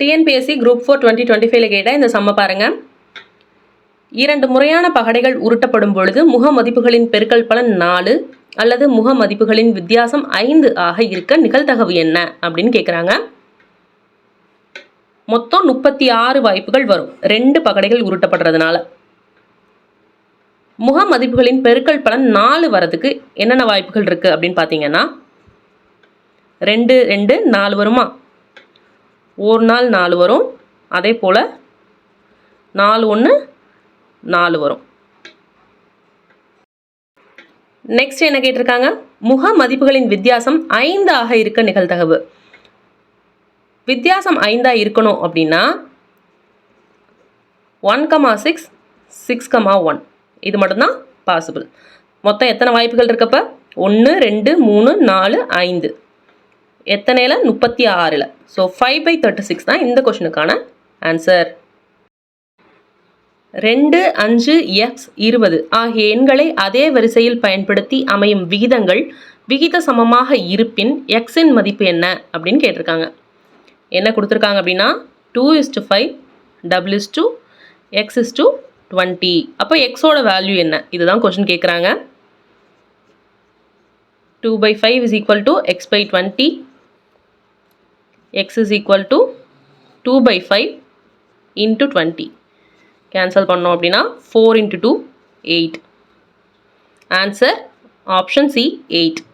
TNPSC group four twenty twenty ஃபைவ்ல கேட்ட இந்த சம்ம பாருங்கள் இரண்டு முறையான பகடைகள் உருட்டப்படும் பொழுது முக மதிப்புகளின் பெருக்கல் பலன் நாலு அல்லது முக மதிப்புகளின் வித்தியாசம் ஐந்து ஆக இருக்க நிகழ்தகவு என்ன அப்படின்னு கேட்குறாங்க மொத்தம் முப்பத்தி ஆறு வாய்ப்புகள் வரும். ரெண்டு பகடைகள் உருட்டப்படுறதுனால. முக மதிப்புகளின் பெருக்கல் பலன் நாலு வரதுக்கு என்னென்ன வாய்ப்புகள் இருக்குது அப்படின்னு பார்த்தீங்கன்னா ரெண்டு ரெண்டு நாலு வருமா? ஒரு நாள் நாலு வரும். அதே போல் நாலு ஒன்று நாலு வரும். நெக்ஸ்ட் என்ன கேட்டிருக்காங்க? முக மதிப்புகளின் வித்தியாசம் ஐந்தாக இருக்க நிகழ்தகவு. வித்தியாசம் ஐந்தாக இருக்கணும் அப்படின்னா one comma six six comma one இது மட்டும்தான் பாசிபிள் மொத்தம் எத்தனை வாய்ப்புகள் இருக்கப்போ? ஒன்று ரெண்டு மூணு நாலு ஐந்து. எத்தனையில்? முப்பத்தி ஆறில். So five by thirty six தான் இந்த கொஷனுக்கான ஆன்சர் ரெண்டு அஞ்சு எக்ஸ் இருபது ஆகிய எண்களை அதே வரிசையில் பயன்படுத்தி அமையும் விகிதங்கள் விகித சமமாக இருப்பின் எக்ஸின் மதிப்பு என்ன? அப்படின்னு கேட்டிருக்காங்க. என்ன கொடுத்துருக்காங்க அப்படின்னா? Two is to five double is to x is to twenty அப்போ எக்ஸோட வேல்யூ என்ன? இதுதான் கொஷின் கேட்குறாங்க. Two by five is equal to x by twenty x is equal to 2 by 5 into 20. Cancel 4 into 2, 8. Answer option C, 8.